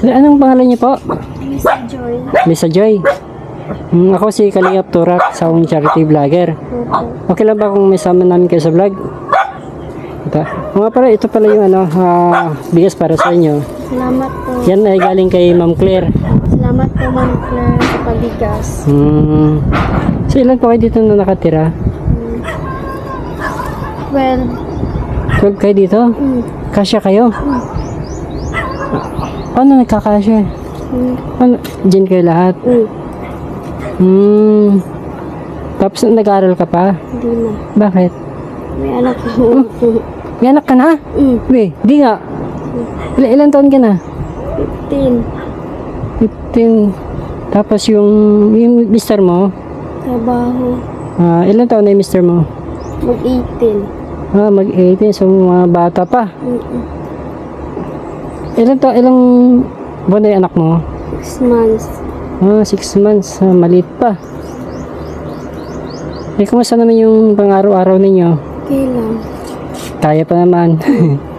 Anong pangalan niyo po? Miss Joy. Lisa Joy. Hmm, ako si Kalingap Turak, sa akong charity vlogger. Okay lang ba kung may sama namin kayo sa vlog? Ito. Mga pala, ito pala yung ano, ah, bigas para sa inyo. Salamat po. Yan ay galing kay Ma'am Claire. Salamat po, Ma'am Claire, sa pabigas. Hmm. So ilan po kayo dito na nakatira? Well, 12 kayo dito? mm, Kasya kayo? Paano nagkakasya? mm, Ano, dyan kayo lahat? mm, Hmm. Tapos nag-aaral ka pa? hindi na. Bakit? May anak po. May anak ka na? mm, Weh, di nga. Ilan, ilan taon ka na? 15. 15. Tapos yung, yung mister mo, Trabaho. ah, ilan taon na yung mister mo? Mag-18. Ah, mag-18, so mga bata pa. Mm, Ilan taon, ilang buwan na yung anak mo? 6 months. Ah, 6 months, ah, maliit pa. Eh, kumusta naman yung pang-araw-araw ninyo? Okay lang. Kaya pa naman.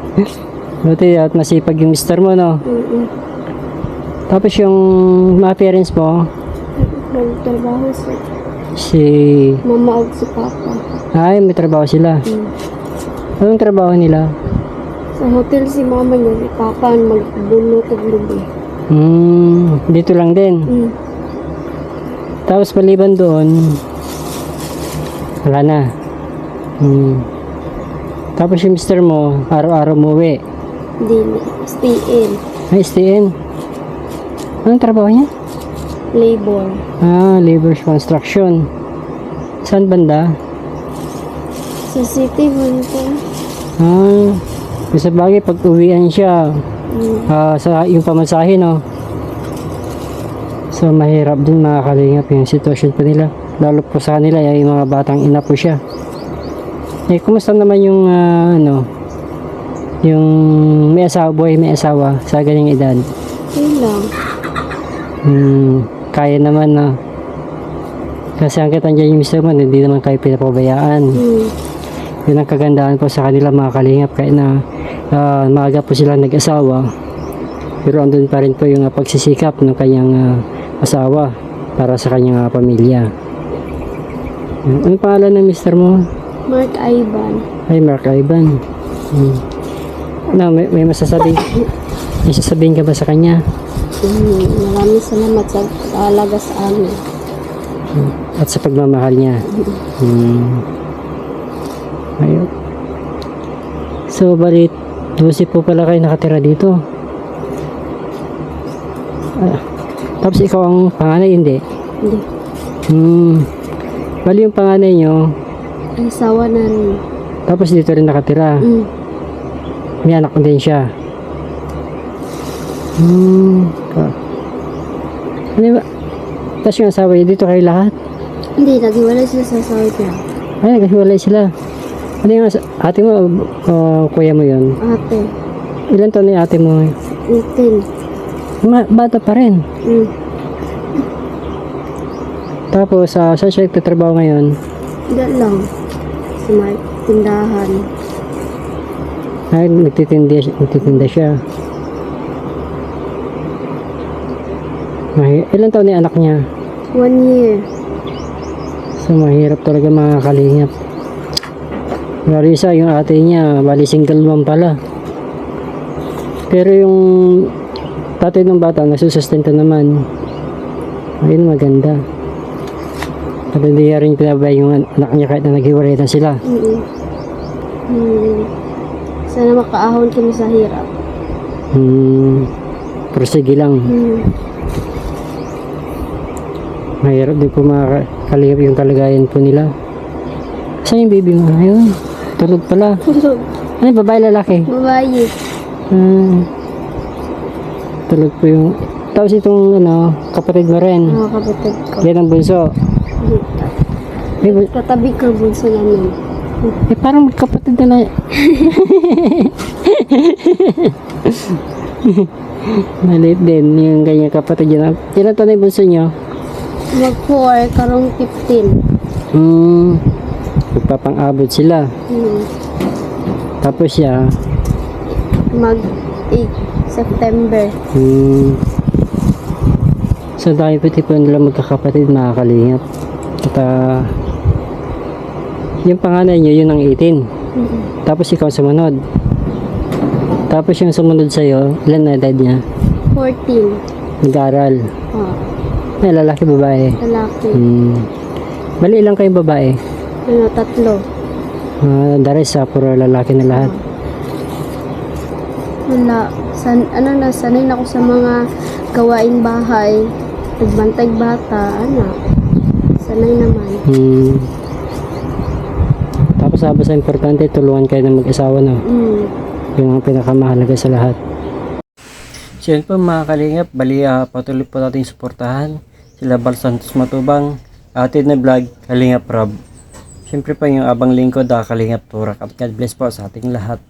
Buti at masipag yung mister mo, no? Mm, Tapos yung mga parents mo, Nagtrabaho si si... mama o si papa. Ay, may trabaho sila. Mm. Anong trabaho nila? Sa hotel si mama niya, si papa magbunot at lubi. Hmm, dito lang din. Mm. Tapos maliban doon, wala na. Hmm. Tapos yung mister mo, araw-araw umuwi. Hindi na. Stay in. Ay, STN. Anong trabaho niya? Labor. Ah, labor construction. Saan banda? Sa city, man po. Ah, sa bagay, pag uwian siya, ah, sa yung pamasahe, no? So, mahirap din mga kalingap yung sitwasyon po nila. Lalo po sa kanila, yung mga batang ina po siya. Eh, kumusta naman yung, ah, ano, yung may asawa, boy, may asawa sa ganyang edad? Lang. Hmm, kaya naman na. Kasi ang kita dyan yung mister mo, hindi naman kayo pinapabayaan. Mm. Yun ang kagandahan po sa kanila mga kalingap kaya na ah, maaga po sila nag-asawa. Pero andun pa rin po yung ah, pagsisikap ng kanyang ah, asawa para sa kanyang ah, pamilya. Hmm, Ano pangalan ng mister mo? Mark Ivan. Ay, Mark Ivan. Hmm. Ano, may, may masasabi? May sasabihin ka ba sa kanya? Mm. Maraming salamat sa alaga sa amin. At sa pagmamahal niya. Hmm. Ayun. So, balit, 12 po pala kayo nakatira dito. Ah, tapos ikaw ang panganay, hindi? Hindi. Hmm. Bali yung panganay nyo, Ang sawa na rin. tapos dito rin nakatira. Mm. May anak din siya. Hmm. Ah. Ano ba? Tapos yung asawa dito kayo lahat? Hindi, naghiwalay sila sa sawa niya. Ay, naghiwalay sila. Ano yung ate mo, o kuya mo yun? Ate. Ilan taon yung ate mo? 18. Ma- bata pa rin. Mm. Tapos, uh, saan siya nagtatrabaho ngayon? Hindi lang. Sa may tindahan. Ay, nagtitinda, nagtitinda siya. Mahi- ilan taon yung anak niya? One year. So, mahirap talaga mga kalingap. Marisa, yung ate niya, bali single mom pala. Pero yung tatay ng bata, nasusustento naman. Ayun, maganda. At hindi rin pinabay yung an- anak niya kahit na naghiwalay na sila. Mm. Mm. Sana makaahon kami sa hirap. Hmm, pero sige lang. Mm. Mahirap din po mga kalingap yung kalagayan po nila. Saan yung baby mo? Ayun, tulog pala. Tulog. Ano, babae lalaki? Babae. Hmm. Tulog po yung... Tapos itong ano, kapatid mo rin. Mga kapatid ko. Yan ang bunso. Dito. Eh, bu- Katabi ko bunso namin. eh parang magkapatid na lang. Maliit din yung ganyan kapatid yan. Ilan taon na yung bunso nyo? Mag 4, karong 15. Hmm. Magpapang-abot sila. Mm. Tapos siya, Mag 8. September. Hmm. So dahil pati po nila magkakapatid mga kalingap. At ah, yung panganay nyo, yun ang 18. Mm. Tapos ikaw sumunod. Tapos yung sumunod sa'yo, ilan na edad niya? 14. Nag-aaral. Oh, May lalaki, babae. lalaki. Hmm. Bali ilang kayong babae? Ano, tatlo. Ah, the rest, ah, puro lalaki na lahat. Wala. San, ano na, sanay na ako sa mga gawaing bahay. Nagbantay bata, ano. Sanay naman. Hmm. Tapos sabi sa importante, tulungan kayo ng mag-asawa na. Mm. Yung ang pinakamahalaga sa lahat. So yun po mga kalingap, bali ah, patuloy po natin suportahan sila Bal Santos Matubang, atin na vlog, Kalingap Rob. Siyempre pa yung abang lingkod, ah, Kalingap Turak. At God bless po sa ating lahat.